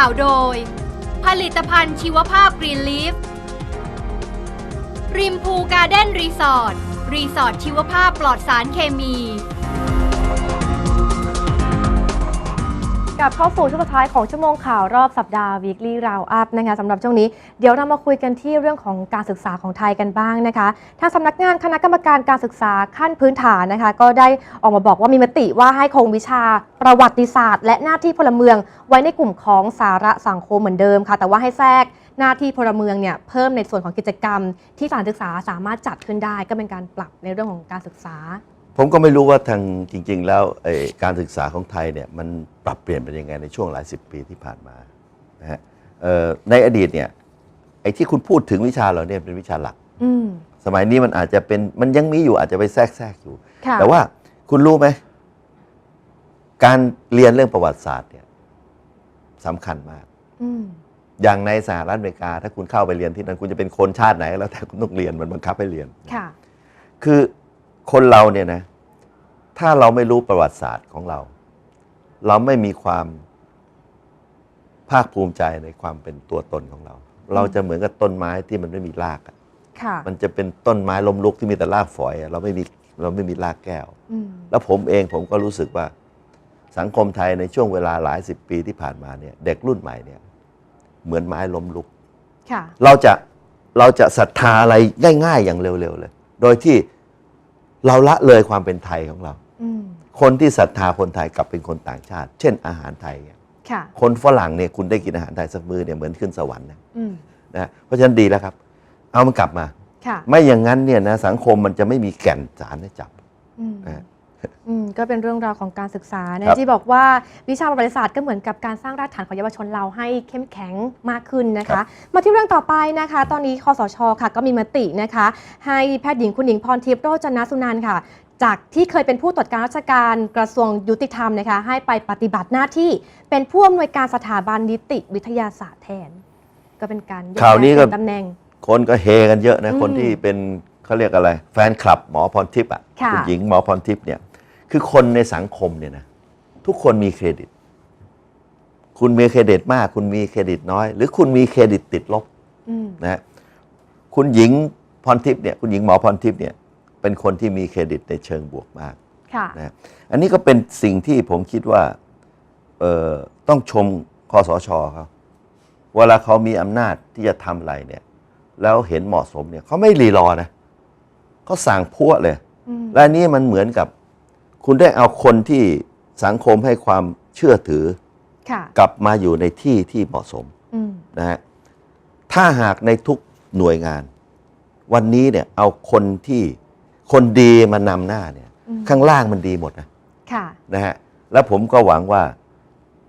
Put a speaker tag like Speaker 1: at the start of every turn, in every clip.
Speaker 1: าวโดย ผลิตภัณฑ์ชีวภาพกรีนลีฟ ริมพูการ์เด้นรีสอร์ทรีสอร์ทชีวภาพปลอดสารเคมี
Speaker 2: ลับเข้าสู่ช่วงสุดท้ายของชั่วโมงข่าวรอบสัปดาห์ weekly round up นะคะสำหรับช่วงนี้เดี๋ยวเรามาคุยกันที่เรื่องของการศึกษาของไทยกันบ้างนะคะทางสำนักงานคณะกรรมการการศึกษาขั้นพื้นฐานนะคะ ก็ได้ออกมาบอกว่ามีมติว่าให้คงวิชาประวัติศาสตร์ และหน้าที่พลเมือง ไว้ในกลุ่มของสาระสังคมเหมือนเดิมค่ะ แต่ว่าให้แทรกหน้าที่พลเมืองเนี่ยเพิ่มในส่วนของกิจกรรม ที่สถานศึกษาสามารถจัดขึ้นได้ ก็เป็นการปรับในเรื่องของการศึกษา
Speaker 3: ผมก็ไม่รู้ว่าทางจริง ๆ แล้วเอ่อการศึกษาของไทยเนี่ยมันปรับเปลี่ยนเป็นยังไงในช่วงหลายสิบปีที่ผ่านมานะฮะเอ่อในอดีตเนี่ยไอ้ที่คุณพูดถึงวิชาเหล่านี้เป็นวิชาหลัก
Speaker 2: อืม
Speaker 3: สมัยนี้มันอาจจะเป็นมันยังมีอยู่อาจจะไปแทรกแทรกอยู่
Speaker 2: ค่ะ
Speaker 3: แต่ว่าคุณรู้ไหมการเรียนเรื่องประวัติศาสตร์เนี่ยสำคัญมาก
Speaker 2: อืม
Speaker 3: อย่างในสหรัฐอเมริกา ถ้าคุณเข้าไปเรียนที่นั่นคุณจะเป็นคนชาติไหนก็แล้วแต่คุณต้องเรียนมันบังคับให้เรียน
Speaker 2: ค่ะ
Speaker 3: คือ คนเราเนี่ยนะ ถ้าเราไม่รู้ประวัติศาสตร์ของเรา เราไม่มีความภาคภูมิใจในความเป็นตัวตนของเรา เราจะเหมือนกับต้นไม้ที่มันไม่มีรากอะ
Speaker 2: ค่ะ
Speaker 3: มันจะเป็นต้นไม้ล้มลุกที่มีแต่รากฝอยอะเราไม่มีเราไม่มีรากแก้ว
Speaker 2: อืม
Speaker 3: แล้วผมเองผมก็รู้สึกว่า สังคมไทยในช่วงเวลาหลายสิบปีที่ผ่านมาเนี่ย เด็กรุ่นใหม่เนี่ย เหมือนไม้ล้มลุก
Speaker 2: ค่ะ
Speaker 3: เราจะเราจะศรัทธาอะไรง่าย ๆ อย่างเร็วๆเลย โดยที่ เราละเลยความเป็นไทยของเรา
Speaker 2: อืม
Speaker 3: คนที่ศรัทธาคนไทยกลับเป็นคนต่างชาติ เช่นอาหารไทยเนี่ย
Speaker 2: ค่ะ
Speaker 3: คนฝรั่งเนี่ยคุณได้กินอาหารไทยสักมือเนี่ยเหมือนขึ้นสวรรค์นะ
Speaker 2: อืม
Speaker 3: นะเพราะฉะนั้นดีแล้วครับ เอามันกลับมา
Speaker 2: ค่ะ
Speaker 3: ไม่อย่างนั้นเนี่ยนะสังคมมันจะไม่มีแก่นสารให้จับ
Speaker 2: อืม
Speaker 3: นะฮะ
Speaker 2: อืมก็เป็นเรื่องราวของการศึกษา
Speaker 3: ครั
Speaker 2: นะ
Speaker 3: บ
Speaker 2: ที่บอกว่าวิชาประวัติศาสตร์ก็เหมือนกับการสร้างรากฐานของเยาวชนเราให้เข้มแข็งมากขึ้นนะคะมาที่เรื่องต่อไปนะคะ ตอนนี้คอสชค่ะ ก็มีมตินะคะ ให้แพทย์หญิงคุณหญิงพรทิพย์โรจนสุนันท์ค่ะ จากที่เคยเป็นผู้ตรวจการราชการกระทรวงยุติธรรมนะคะ ให้ไปปฏิบัติหน้าที่เป็นผู้อำนวยการสถาบันนิติวิทยาศาสตร์แทน ก็เป็นการยก
Speaker 3: ข่าวนี้ก็
Speaker 2: ย้ายตำแหน่ง
Speaker 3: คนก็เฮกันเยอะนะ
Speaker 2: อืม
Speaker 3: คนที่เป็น เขาเรียกอะไร แฟนคลับหมอพรทิพย์อะ
Speaker 2: ค่ะ
Speaker 3: ณหญิงหมอพรทิพย์เนี่ย คือคนในสังคมเนี่ยนะทุกคนมีเครดิต คุณมีเครดิตมาก คุณมีเครดิตน้อย หรือคุณมีเครดิตติดลบ
Speaker 2: อืม
Speaker 3: นะฮะคุณหญิงพรทิพย์เนี่ยคุณหญิงหมอพรทิพย์เนี่ยเป็นคนที่มีเครดิตในเชิงบวกมาก
Speaker 2: ค่ะ
Speaker 3: นะฮะอันนี้ก็เป็นสิ่งที่ผมคิดว่าเอ่อต้องชมคอสชเขาเวลาเขามีอำนาจที่จะทำอะไรเนี่ย แล้วเห็นเหมาะสมเนี่ยเขาไม่รีรอนะ เขาสั่งพวเลย
Speaker 2: อืม
Speaker 3: และอันนี้มันเหมือนกับ คุณได้เอาคนที่สังคมให้ความเชื่อถือ
Speaker 2: ค่ะ
Speaker 3: กลับมาอยู่ในที่ที่เหมาะสม
Speaker 2: อืม
Speaker 3: นะฮะถ้าหากในทุกหน่วยงาน วันนี้เนี่ยเอาคนที่คนดีมานำหน้าเนี่ย
Speaker 2: อืม
Speaker 3: ข้างล่างมันดีหมดนะ
Speaker 2: ค่ะ
Speaker 3: นะฮะแล้วผมก็หวังว่า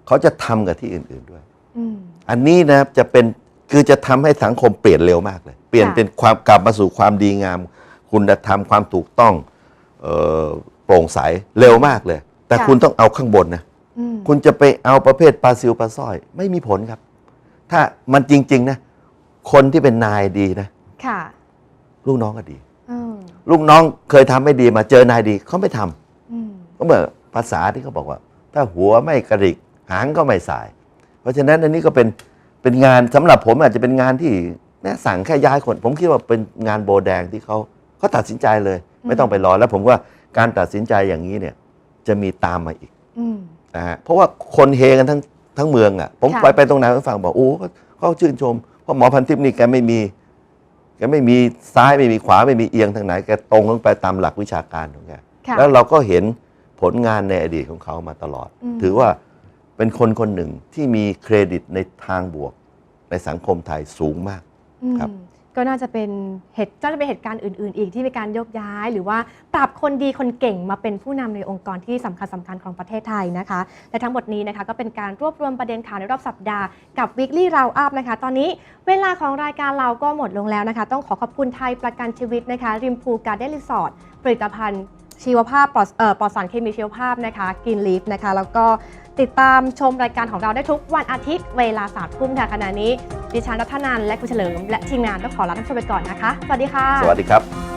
Speaker 3: เขาจะทำกับที่อื่น ๆด้วย
Speaker 2: อืม
Speaker 3: อันนี้นะครับจะเป็นคือจะทำให้สังคมเปลี่ยนเร็วมากเลย เปลี่ยน
Speaker 2: ค่ะ
Speaker 3: เป็นความกลับมาสู่ความดีงาม คุณธรรมความถูกต้องเอ่อโปร่งใสเร็วมากเลย แต่คุณต้องเอาข้างบนนะ
Speaker 2: อืม
Speaker 3: คุณจะไปเอาประเภทปลาซิวปลาสร้อย ไม่มีผลครับ ถ้ามันจริง ๆ นะ คนที่เป็นนายดีนะ
Speaker 2: ค่ะ
Speaker 3: ลูกน้องก็ดี
Speaker 2: อืม
Speaker 3: ลูกน้องเคยทำไม่ดีมาเจอนายดีเขาไม่ทำ
Speaker 2: อืม
Speaker 3: ก็เหมือนภาษาที่เขาบอกว่า ถ้าหัวไม่กระดิกหางก็ไม่สาย เพราะฉะนั้นอันนี้ก็เป็นเป็นงานสำหรับผมอาจจะเป็นงานที่นะสั่งแค่ย้ายคน ผมคิดว่าเป็นงานโบแดงที่เขา เขาตัดสินใจเลย ไม่ต้องไปรอแล้วผมว่าการตัดสินใจอย่างนี้เนี่ยจะมีตามมาอีก
Speaker 2: อืม
Speaker 3: นะฮะเพราะว่าคนเฮกันทั้งทั้งเมืองอะ ผม
Speaker 2: ค่ะ
Speaker 3: ไปไปตรงไหนก็ฟังบอกโอ้เขาเขาชื่นชมเพราะหมอพันทิพย์นี่แกไม่มีแกไม่มีซ้ายไม่มีขวาไม่มีเอียงทางไหนแกตรงลงไปตามหลักวิชาการของแก
Speaker 2: ค่ะ
Speaker 3: แล้วเราก็เห็นผลงานในอดีตของเขามาตลอด
Speaker 2: อืม
Speaker 3: ถือว่าเป็นคนคนหนึ่งที่มีเครดิตในทางบวก ในสังคมไทยสูงมาก
Speaker 2: อืม
Speaker 3: ครับ
Speaker 2: ก็น่าจะเป็นเหตุน่าจะเป็นเหตุการณ์อื่น ๆ อีกที่มีการยกย้าย หรือว่าปรับคนดีคนเก่งมาเป็นผู้นำในองค์กรที่สำคัญสคัญของประเทศไทยนะคะ และทั้งหมดนี้นะคะก็เป็นการรวบรวมประเด็นข่าวในรอบสัปดาห์กับ Weekly Round Up นะคะ ตอนนี้เวลาของรายการเราก็หมดลงแล้วนะคะ ต้องขอขอบคุณไทยประกันชีวิตนะคะ ริมพูการ์เด้นรีสอร์ทผลิตภัณฑ์ ชีวภาพปลอดเอ่อปลอดสารเคมีชีวภาพนะคะกินลีฟนะคะ แล้วก็ติดตามชมรายการของเราได้ทุกวันอาทิตย์เวลาสามทุ่มค่ะขณะนี้ ดิฉันรัตนันและคุณเฉลิม และทีมงานต้องขอลาท่านผู้ชมไปก่อนนะคะ สวัสดีค่ะ
Speaker 3: สวัสดีครับ